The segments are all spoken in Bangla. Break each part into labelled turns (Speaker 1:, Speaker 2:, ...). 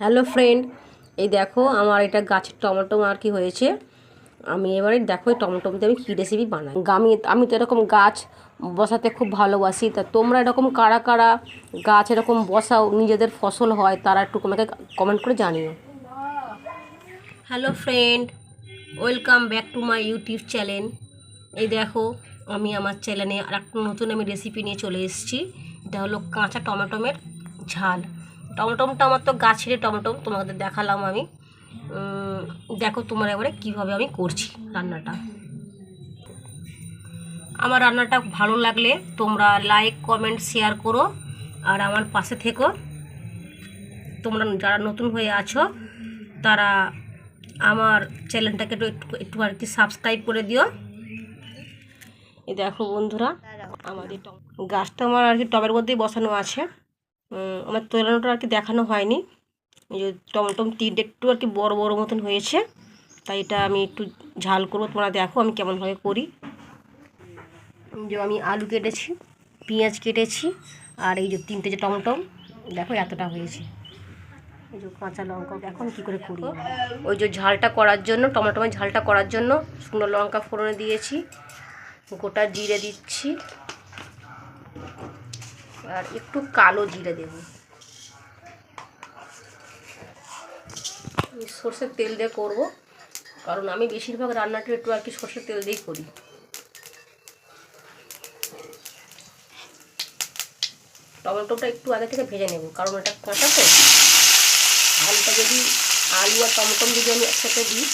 Speaker 1: হ্যালো ফ্রেন্ড এই দেখো, আমার এটা গাছের টমেটো আর কি হয়েছে। আমি এবারে দেখো, এই টমেটো দিয়ে আমি কী রেসিপি বানাই। আমি আমি তো এরকম গাছ বসাতে খুব ভালোবাসি। তা তোমরা এরকম কারা কারা গাছ এরকম বসাও, নিজেদের ফসল হয়, তারা একটু আমাকে কমেন্ট করে জানিও। Hello friend welcome back to my YouTube channel এই দেখো, আমি আমার চ্যানেলে আর একটা নতুন আমি রেসিপি নিয়ে চলে এসেছি। এটা হলো কাঁচা টমেটোমের ঝাল। টমেটোমটা আমার তো গাছেরই টমেটো তোমাদের দেখালাম আমি। দেখো তোমার এবারে কীভাবে আমি করছি রান্নাটা। আমার রান্নাটা ভালো লাগলে তোমরা লাইক কমেন্ট শেয়ার করো। আর আমার পাশে থেকো। তোমরা যারা নতুন হয়ে আছো, তারা আমার চ্যানেলটাকে একটু একটু আর কি সাবস্ক্রাইব করে দিও। এই দেখো বন্ধুরা আমাদের গাছটা আমার আর কি টবের মধ্যেই বসানো আছে। আমার তোলানোটা আর কি দেখানো হয়নি। যে টমটম তিনটে একটু আর কি বড় বড় মতন হয়েছে। তাই এটা আমি একটু ঝাল করব, তোমরা দেখো আমি কেমনভাবে করি। যে আমি আলু কেটেছি, পেঁয়াজ কেটেছি, আর এই যে তিনটে যে টমটম, দেখো এতটা হয়েছে। এই যে কাঁচা লঙ্কা আমি কী করে করি? ওই যে ঝালটা করার জন্য টমেটোমের ঝালটা করার জন্য শুকনো লঙ্কা ফোড়নে দিয়েছি, গোটা জিরে দিচ্ছি। আর একটু কালো জিরে দেব। সর্ষের তেল দিয়ে করব, কারণ আমি বেশিরভাগ রান্নাটা একটু আর কি সর্ষের তেল দিয়েই করি। টমেটোটা একটু আগে থেকে ভেজে নেব, কারণ এটা কাঁচা তো। আলুটা যদি, আলু আর টমেটো যদি আমি একসাথে দিই,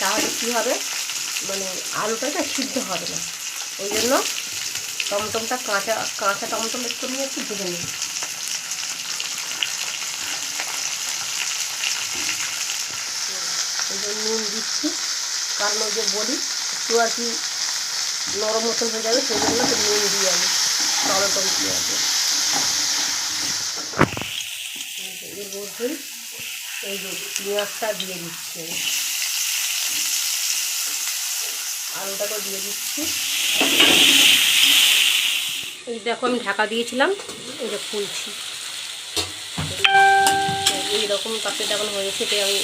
Speaker 1: তাহলে কী হবে? মানে আলুটা না সিদ্ধ হবে না। ওই জন্য টমটমটা কাঁচা কাঁচা টমটম একটু নিয়ে একটু ভেজে নিই। নুন দিচ্ছি, কারণ ওই যে বলি, একটু আর কি নরম মতন হয়ে যাবে, সেই জন্য একটু নুন দিই আমি টমেটো দিয়ে আছে এর মধ্যেই এই যে পেঁয়াজটা দিয়ে দিচ্ছি আমি। আলুটাকেও দিয়ে দিচ্ছি। এই দেখো আমি ঢাকা দিয়েছিলাম, এই যে খুলছি এইরকম তাতে যখন হয়েছে তাই আমি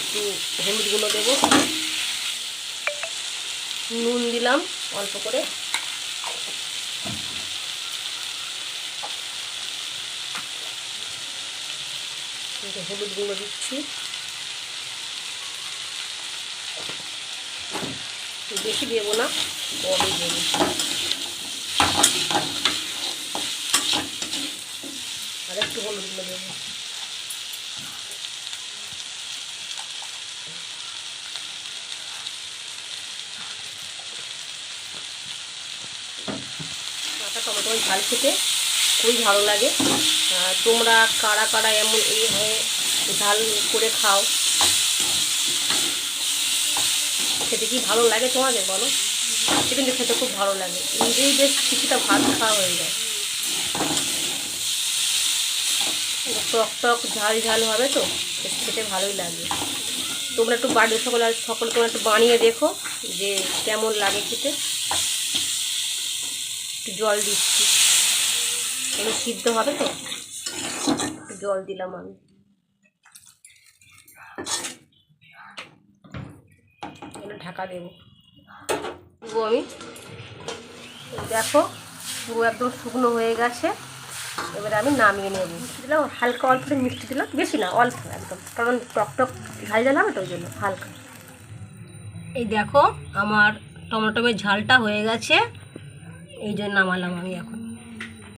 Speaker 1: একটু হলুদ গুঁড়ো দেবো। নুন দিলাম অল্প করে। হলুদ গুঁড়ো দিচ্ছি। বেশি দেবো না, কমই দেবো। ঝাল খেতে খুবই ভালো লাগে। তোমরা কারা কারা এমন এইভাবে ঝাল করে খাও? খেতে কি ভালো লাগে তোমাদের, বলো? এটা কিন্তু খেতে খুব ভালো লাগে। নিজেই বেশ কিছুটা ভাত খাওয়া হয়ে যায়। টক টক, ঝাল ঝাল হবে তো, বেশ খেতে ভালোই লাগে। তোমরা একটু বাড়ির সকলে সকল তোমরা একটু বানিয়ে দেখো যে কেমন লাগে খেতে। একটু জল দিচ্ছি। এগুলো সিদ্ধ হবে তো? জল দিলাম আমি। ঢাকা দেবো। দেবো আমি। দেখো, পুরো একদম শুকনো হয়ে গেছে। এবারে আমি নামিয়ে নেব। মিষ্টি দিলাম, হালকা অল্প মিষ্টি দিলাম। বেশি না, অল্প একদম। কারণ টক টক ঝাল ঝাল হবে তো ওই জন্য, হালকা। এই দেখো, আমার টমেটোমের ঝালটা হয়ে গেছে। এই জন্য নামালাম আমি এখন।